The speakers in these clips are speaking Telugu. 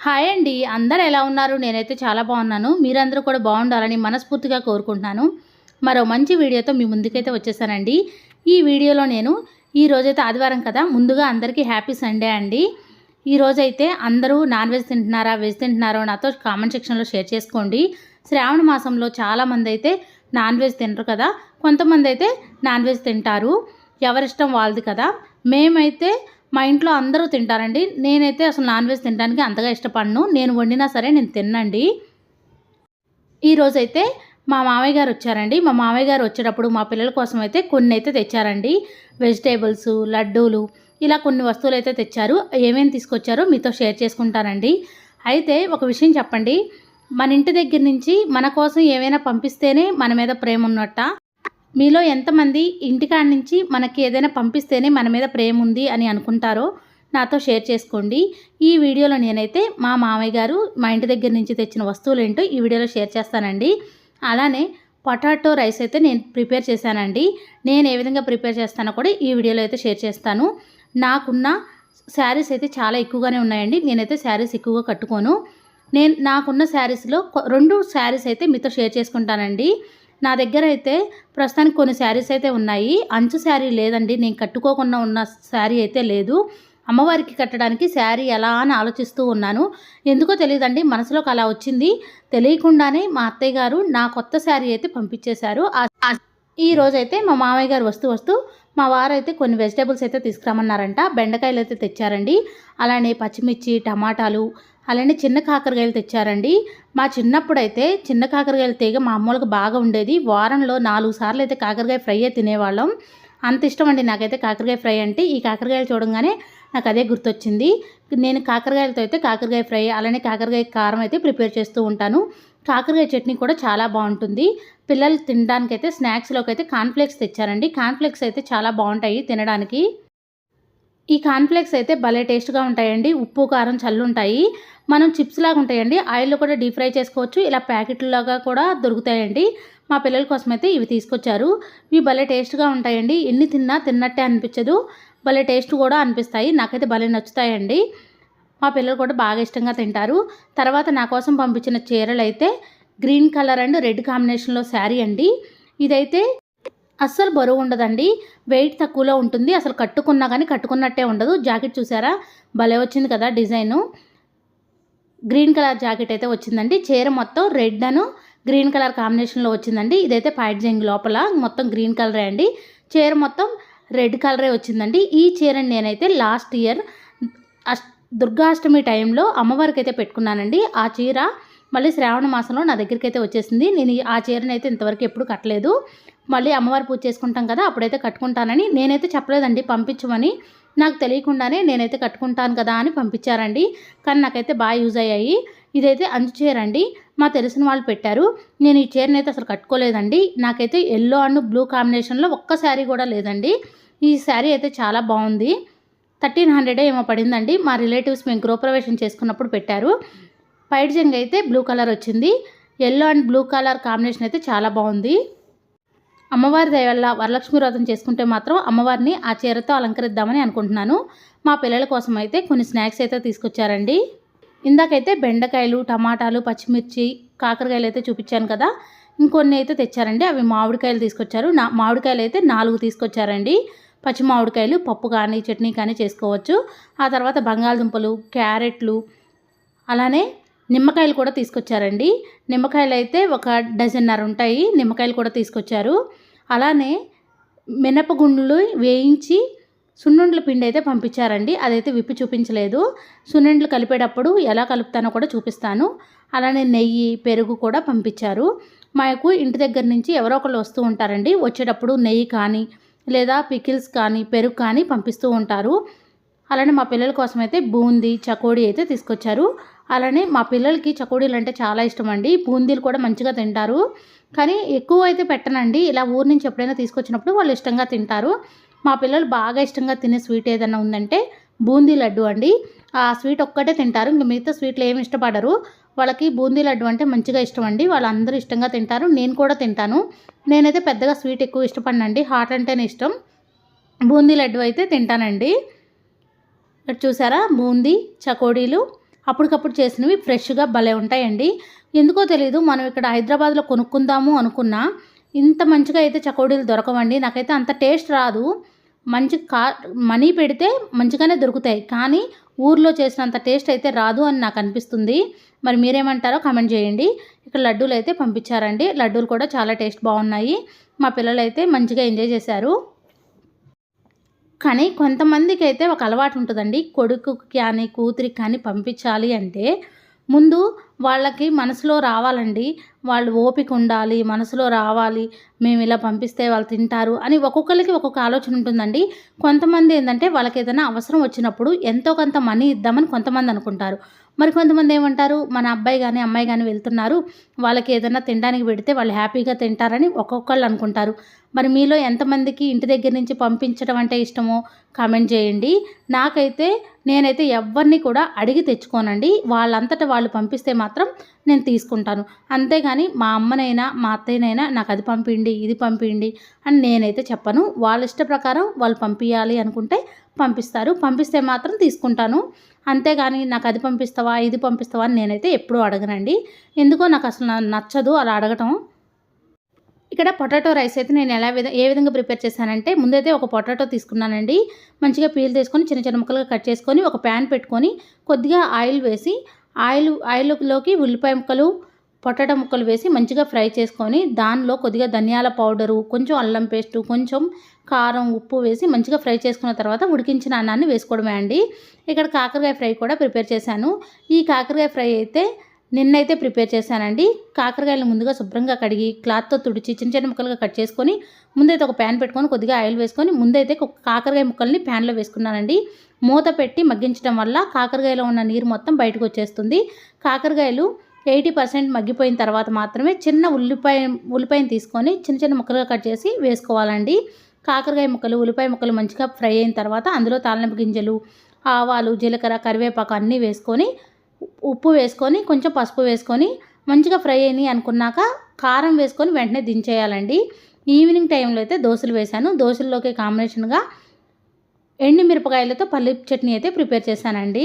హాయ్ అండి. అందరు ఎలా ఉన్నారు? నేనైతే చాలా బాగున్నాను. మీరందరూ కూడా బాగుండాలని మనస్ఫూర్తిగా కోరుకుంటున్నాను. మరో మంచి వీడియోతో మీ ముందుకైతే వచ్చేసానండి. ఈ వీడియోలో నేను ఈ రోజైతే ఆదివారం కదా ముందుగా అందరికీ హ్యాపీ సండే అండి. ఈ రోజైతే అందరూ నాన్ వెజ్ తింటున్నారా వెజ్ తింటున్నారో నాతో కామెంట్ సెక్షన్లో షేర్ చేసుకోండి. శ్రావణ మాసంలో చాలామంది అయితే నాన్ వెజ్ తినరు కదా కొంతమంది అయితే నాన్ వెజ్ తింటారు. ఎవరిష్టం వాళ్ళది కదా. మేమైతే మా ఇంట్లో అందరూ తింటారండి. నేనైతే అసలు నాన్ వెజ్ తినడానికి అంతగా ఇష్టపడను. నేను వండినా సరే నేను తిన్నండి. ఈరోజైతే మా మామయ్య గారు వచ్చారండి. మా మామయ్య గారు వచ్చేటప్పుడు మా పిల్లల కోసం అయితే కొన్ని అయితే తెచ్చారండి. వెజిటేబుల్స్ లడ్డూలు ఇలా కొన్ని వస్తువులు అయితే తెచ్చారు. ఏమేమి తీసుకొచ్చారో మీతో షేర్ చేసుకుంటానండి. అయితే ఒక విషయం చెప్పండి. మన ఇంటి దగ్గర నుంచి మన కోసం ఏమైనా పంపిస్తేనే మన మీద ప్రేమ ఉన్నట్ట? మీలో ఎంతమంది ఇంటికాడ నుంచి మనకి ఏదైనా పంపిస్తేనే మన మీద ప్రేమ ఉంది అని అనుకుంటారో నాతో షేర్ చేసుకోండి. ఈ వీడియోలో నేనైతే మా మామయ్య గారు మా ఇంటి దగ్గర నుంచి తెచ్చిన వస్తువులు ఏంటో ఈ వీడియోలో షేర్ చేస్తానండి. అలానే పొటాటో రైస్ అయితే నేను ప్రిపేర్ చేశానండి. నేను ఏ విధంగా ప్రిపేర్ చేస్తానో కూడా ఈ వీడియోలో అయితే షేర్ చేస్తాను. నాకున్న శారీస్ అయితే చాలా ఎక్కువగానే ఉన్నాయండి. నేనైతే శారీస్ ఎక్కువగా కట్టుకోను. నేను నాకున్న శారీస్లో రెండు శారీస్ అయితే మీతో షేర్ చేసుకుంటానండి. నా దగ్గర అయితే ప్రస్తుతానికి కొన్ని శారీస్ అయితే ఉన్నాయి. అంచు శారీ లేదండి. నేను కట్టుకోకుండా ఉన్న శారీ అయితే లేదు. అమ్మవారికి కట్టడానికి శారీ ఎలా అని ఆలోచిస్తూ ఉన్నాను. ఎందుకో తెలియదండి. మనసులోకి అలా వచ్చింది. తెలియకుండానే మా అత్తయ్య గారు నా కొత్త శారీ అయితే పంపించేశారు. ఈ రోజైతే మా మామయ్య గారు వస్తూ వస్తూ మా వారు అయితే కొన్ని వెజిటేబుల్స్ అయితే తీసుకురామన్నారంట బెండకాయలు అయితే తెచ్చారండి. అలానే పచ్చిమిర్చి టమాటాలు అలానే చిన్న కాకరకాయలు తెచ్చారండి. మా చిన్నప్పుడు అయితే చిన్న కాకరకాయల తీగ మా అమ్మోళ్ళకి బాగా ఉండేది. వారంలో నాలుగు సార్లు అయితే కాకరకాయ ఫ్రై తినేవాళ్ళం. అంత ఇష్టం అండి నాకైతే కాకరకాయ ఫ్రై అంటే. ఈ కాకరకాయలు చూడంగానే నాకు అదే గుర్తొచ్చింది. నేను కాకరకాయలతో అయితే కాకరకాయ ఫ్రై అలానే కాకరకాయ కారం అయితే ప్రిపేర్ చేస్తూ ఉంటాను. కాకరకాయ చట్నీ కూడా చాలా బాగుంటుంది. పిల్లలు తినడానికి అయితే స్నాక్స్లోకి అయితే కాన్ఫ్లెక్స్ తెచ్చారండి. కాన్ఫ్లెక్స్ అయితే చాలా బాగుంటాయి తినడానికి. ఈ కాన్ఫ్లెక్స్ అయితే భలే టేస్ట్గా ఉంటాయండి. ఉప్పు కారం చల్లుంటాయి. మనం చిప్స్ లాగా ఉంటాయండి. ఆయిల్లో కూడా డీప్ ఫ్రై చేసుకోవచ్చు. ఇలా ప్యాకెట్లాగా కూడా దొరుకుతాయండి. మా పిల్లల కోసం అయితే ఇవి తీసుకొచ్చారు. ఇవి భలే టేస్ట్గా ఉంటాయండి. ఎన్ని తిన్నా తిన్నట్టే అనిపించదు. భలే టేస్ట్ కూడా అనిపిస్తాయి. నాకైతే భలే నచ్చుతాయండి. మా పిల్లలు కూడా బాగా ఇష్టంగా తింటారు. తర్వాత నా కోసం పంపించిన చీరలు అయితే గ్రీన్ కలర్ అండ్ రెడ్ కాంబినేషన్లో శారీ అండి. ఇదైతే అస్సలు బరువు ఉండదండి. వెయిట్ తక్కువలో ఉంటుంది. అసలు కట్టుకున్నా కానీ కట్టుకున్నట్టే ఉండదు. జాకెట్ చూసారా? భలే వచ్చింది కదా డిజైను. గ్రీన్ కలర్ జాకెట్ అయితే వచ్చిందండి. చీర మొత్తం రెడ్ అను గ్రీన్ కలర్ కాంబినేషన్లో వచ్చిందండి. ఇదైతే పైట్ లోపల మొత్తం గ్రీన్ కలరే అండి. చీర మొత్తం రెడ్ కలరే వచ్చిందండి. ఈ చీరని నేనైతే లాస్ట్ ఇయర్ అష్ దుర్గాష్టమి టైంలో అమ్మవారికి అయితే పెట్టుకున్నానండి. ఆ చీర మళ్ళీ శ్రావణ మాసంలో నా దగ్గరికి అయితే వచ్చేసింది. నేను ఆ చీరని అయితే ఇంతవరకు ఎప్పుడు కట్టలేదు. మళ్ళీ అమ్మవారి పూజ చేసుకుంటాం కదా అప్పుడైతే కట్టుకుంటానని నేనైతే చెప్పలేదండి పంపించమని. నాకు తెలియకుండానే నేనైతే కట్టుకుంటాను కదా అని పంపించారండి. కానీ నాకైతే బాగా యూజ్ అయ్యాయి. ఇదైతే అంచు చీర అండి మా తెలిసిన వాళ్ళు పెట్టారు. నేను ఈ చీరని అయితే అసలు కట్టుకోలేదండి. నాకైతే ఎల్లో అండ్ బ్లూ కాంబినేషన్లో ఒక్క శారీ కూడా లేదండి. ఈ శారీ అయితే చాలా బాగుంది. థర్టీన్ హండ్రెడ్ ఏమో పడిందండి. మా రిలేటివ్స్ మేము గృహప్రవేశం చేసుకున్నప్పుడు పెట్టారు. పైడ్జంగ్ అయితే బ్లూ కలర్ వచ్చింది. Yellow and blue colour combination అయితే చాలా బాగుంది. అమ్మవారి దయ వల్ల వరలక్ష్మి వ్రతం చేసుకుంటే మాత్రం అమ్మవారిని ఆ చీరతో అలంకరిద్దామని అనుకుంటున్నాను. మా పిల్లల కోసం అయితే కొన్ని స్నాక్స్ అయితే తీసుకొచ్చారండి. ఇందాకైతే బెండకాయలు టమాటాలు పచ్చిమిర్చి కాకరకాయలు అయితే చూపించాను కదా. ఇంకొన్ని అయితే తెచ్చారండి. అవి మామిడికాయలు తీసుకొచ్చారు. నా మామిడికాయలు అయితే నాలుగు తీసుకొచ్చారండి. పచ్చి మామిడికాయలు పప్పు కానీ చట్నీ కానీ చేసుకోవచ్చు. ఆ తర్వాత బంగాళదుంపలు క్యారెట్లు అలానే నిమ్మకాయలు కూడా తీసుకొచ్చారండి. నిమ్మకాయలు అయితే ఒక డజన్నర ఉంటాయి. నిమ్మకాయలు కూడా తీసుకొచ్చారు. అలానే మినపగుండ్లు వేయించి సున్నుండ్ల పిండి అయితే పంపించారండి. అదైతే విప్పి చూపించలేదు. సున్నుండ్లు కలిపేటప్పుడు ఎలా కలుపుతానో కూడా చూపిస్తాను. అలానే నెయ్యి పెరుగు కూడా పంపించారు. మాకు ఇంటి దగ్గర నుంచి ఎవరో ఒకళ్ళు వస్తూ ఉంటారండి. వచ్చేటప్పుడు నెయ్యి కానీ లేదా పికిల్స్ కానీ పెరుగు కానీ పంపిస్తూ ఉంటారు. అలానే మా పిల్లల కోసం అయితే బూందీ చకోడీ అయితే తీసుకొచ్చారు. అలానే మా పిల్లలకి చకోడీలు అంటే చాలా ఇష్టం అండి బూందీలు కూడా మంచిగా తింటారు. కానీ ఎక్కువ అయితే పెట్టనండి. ఇలా ఊరి నుంచి ఎప్పుడైనా తీసుకొచ్చినప్పుడు వాళ్ళు ఇష్టంగా తింటారు. మా పిల్లలు బాగా ఇష్టంగా తినే స్వీట్ ఏదైనా ఉందంటే బూందీ లడ్డు అండి. ఆ స్వీట్ ఒక్కటే తింటారు. ఇంక మిగతా స్వీట్లు ఏమి ఇష్టపడరు. వాళ్ళకి బూందీ లడ్డు అంటే మంచిగా ఇష్టం అండి వాళ్ళందరూ ఇష్టంగా తింటారు. నేను కూడా తింటాను. నేనైతే పెద్దగా స్వీట్ ఎక్కువ ఇష్టపడనండి. హాట్ అంటేనే ఇష్టం. బూందీ లడ్డు అయితే తింటానండి. ఇక్కడ చూసారా? బూందీ చకోడీలు అప్పటికప్పుడు చేసినవి ఫ్రెష్గా భలే ఉంటాయండి. ఎందుకో తెలియదు మనం ఇక్కడ హైదరాబాద్లో కొనుక్కుందాము అనుకున్నా ఇంత మంచిగా అయితే చకోడీలు దొరకవండి. నాకైతే అంత టేస్ట్ రాదు. మంచి కా మనీ పెడితే మంచిగానే దొరుకుతాయి. కానీ ఊర్లో చేసినంత టేస్ట్ అయితే రాదు అని నాకు అనిపిస్తుంది. మరి మీరేమంటారో కమెంట్ చేయండి. ఇక్కడ లడ్డూలు అయితే పంపించారండి. లడ్డూలు కూడా చాలా టేస్ట్ బాగున్నాయి. మా పిల్లలు అయితే మంచిగా ఎంజాయ్ చేశారు. కానీ కొంతమందికి అయితే ఒక అలవాటు ఉంటుందండి. కొడుకుకి కానీ కూతురికి కానీ పంపించాలి అంటే ముందు వాళ్ళకి మనసులో రావాలండి. వాళ్ళు ఓపిక ఉండాలి మనసులో రావాలి మేము ఇలా పంపిస్తే వాళ్ళు తింటారు అని ఒక్కొక్కరికి ఒక్కొక్క ఆలోచన ఉంటుందండి. కొంతమంది ఏంటంటే వాళ్ళకి ఏదైనా అవసరం వచ్చినప్పుడు ఎంతో కొంత మనీ ఇద్దామని కొంతమంది అనుకుంటారు. మరి కొంతమంది ఏమంటారు మన అబ్బాయి కానీ అమ్మాయి కానీ వెళ్తున్నారు వాళ్ళకి ఏదైనా తినడానికి పెడితే వాళ్ళు హ్యాపీగా తింటారని ఒక్కొక్కళ్ళు అనుకుంటారు. మరి మీలో ఎంతమందికి ఇంటి దగ్గర నుంచి పంపించడం అంటే ఇష్టమో కామెంట్ చేయండి. నాకైతే నేనైతే ఎవరిని కూడా అడిగి తెచ్చుకోనండి. వాళ్ళంతట వాళ్ళు పంపిస్తే మాత్రం నేను తీసుకుంటాను. అంతేగాని మా అమ్మనైనా మా అత్తయ్యనైనా నాకు అది పంపిండి ఇది పంపిండి అని నేనైతే చెప్పను. వాళ్ళ ఇష్ట ప్రకారం వాళ్ళు పంపించాలి అనుకుంటే పంపిస్తారు. పంపిస్తే మాత్రం తీసుకుంటాను. అంతేగాని నాకు అది పంపిస్తావా ఇది పంపిస్తావా అని నేనైతే ఎప్పుడూ అడగనండి. ఎందుకో నాకు అసలు నచ్చదు అలా అడగటం. ఇక్కడ పొటాటో రైస్ అయితే నేను ఎలా విధ ఏ విధంగా ప్రిపేర్ చేశానంటే ముందైతే ఒక పొటాటో తీసుకున్నానండి. మంచిగా పీల్ తీసుకొని చిన్న చిన్న ముక్కలుగా కట్ చేసుకొని ఒక ప్యాన్ పెట్టుకొని కొద్దిగా ఆయిల్ వేసి ఆయిల్ ఆయిల్లోకి ఉల్లిపాయ ముక్కలు పొటాటో ముక్కలు వేసి మంచిగా ఫ్రై చేసుకొని దానిలో కొద్దిగా ధనియాల పౌడరు కొంచెం అల్లం పేస్టు కొంచెం కారం ఉప్పు వేసి మంచిగా ఫ్రై చేసుకున్న తర్వాత ఉడికించిన అన్నాన్ని వేసుకోవడమే అండి. ఇక్కడ కాకరకాయ ఫ్రై కూడా ప్రిపేర్ చేశాను. ఈ కాకరకాయ ఫ్రై అయితే నిన్నైతే ప్రిపేర్ చేశానండి. కాకరకాయలు ముందుగా శుభ్రంగా కడిగి క్లాత్తో తుడిచి చిన్న చిన్న ముక్కలుగా కట్ చేసుకొని ముందైతే ఒక ప్యాన్ పెట్టుకొని కొద్దిగా ఆయిల్ వేసుకొని ముందైతే కాకరకాయ ముక్కల్ని ప్యాన్లో వేసుకున్నానండి. మూత పెట్టి మగ్గించడం వల్ల కాకరకాయలో ఉన్న నీరు మొత్తం బయటకు వచ్చేస్తుంది. కాకరకాయలు ఎయిటీ పర్సెంట్ మగ్గిపోయిన తర్వాత మాత్రమే చిన్న ఉల్లిపాయ ఉల్లిపాయను తీసుకొని చిన్న చిన్న ముక్కలుగా కట్ చేసి వేసుకోవాలండి. కాకరకాయ ముక్కలు ఉల్లిపాయ ముక్కలు మంచిగా ఫ్రై అయిన తర్వాత అందులో తాలింపు గింజలు ఆవాలు జీలకర్ర కరివేపాకు అన్నీ వేసుకొని ఉప్పు వేసుకొని కొంచెం పసుపు వేసుకొని మంచిగా ఫ్రై అయినాయి అనుకున్నాక కారం వేసుకొని వెంటనే దించేయాలండి. ఈవినింగ్ టైంలో అయితే దోశలు వేశాను. దోశల్లోకి కాంబినేషన్గా ఎండి మిరపకాయలతో పల్లి చట్నీ అయితే ప్రిపేర్ చేశానండి.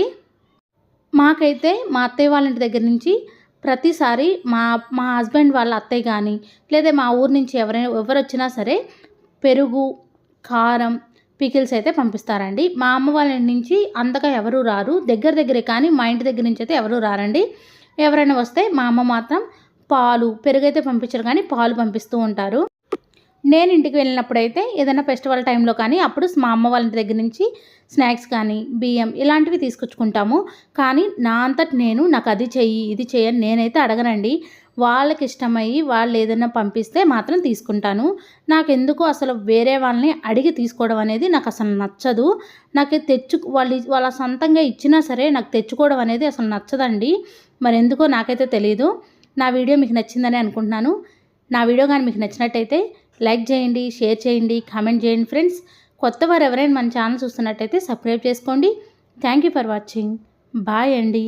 మాకైతే మా అత్తయ్య వాళ్ళ ఇంటి దగ్గర నుంచి ప్రతిసారి మా మా హస్బెండ్ వాళ్ళ అత్తయ్య కానీ లేదా మా ఊరు నుంచి ఎవరైనా ఎవరు వచ్చినా సరే పెరుగు కారం పికిల్స్ అయితే పంపిస్తారండి. మా అమ్మ వాళ్ళ నుంచి అంతగా ఎవరు రారు. దగ్గర దగ్గరే కానీ మా ఇంటి దగ్గర నుంచి అయితే ఎవరు రారండి. ఎవరైనా వస్తే మా అమ్మ మాత్రం పాలు పెరుగు అయితే పంపించరు కానీ పాలు పంపిస్తూ ఉంటారు. నేను ఇంటికి వెళ్ళినప్పుడైతే ఏదైనా ఫెస్టివల్ టైంలో కానీ అప్పుడు మా అమ్మ వాళ్ళ దగ్గర నుంచి స్నాక్స్ కానీ బియ్యం ఇలాంటివి తీసుకొచ్చుకుంటాము. కానీ నా అంతటి నేను నాకు అది చెయ్యి ఇది చేయని నేనైతే అడగనండి. వాళ్ళకి ఇష్టమయ్యి వాళ్ళు ఏదైనా పంపిస్తే మాత్రం తీసుకుంటాను. నాకు ఎందుకు అసలు వేరే వాళ్ళని అడిగి తీసుకోవడం అనేది నాకు అసలు నచ్చదు. నాకు తెచ్చు వాళ్ళు వాళ్ళ సొంతంగా ఇచ్చినా సరే నాకు తెచ్చుకోవడం అనేది అసలు నచ్చదండి. మరి ఎందుకో నాకైతే తెలియదు నా వీడియో మీకు నచ్చిందని అనుకుంటున్నాను. నా వీడియో కానీ మీకు నచ్చినట్టయితే లైక్ చేయండి షేర్ చేయండి కామెంట్ చేయండి ఫ్రెండ్స్. కొత్త వారు ఎవరైనా మన ఛానల్ చూస్తున్నట్టయితే సబ్స్క్రైబ్ చేసుకోండి. Thank you for watching. Bye అండి.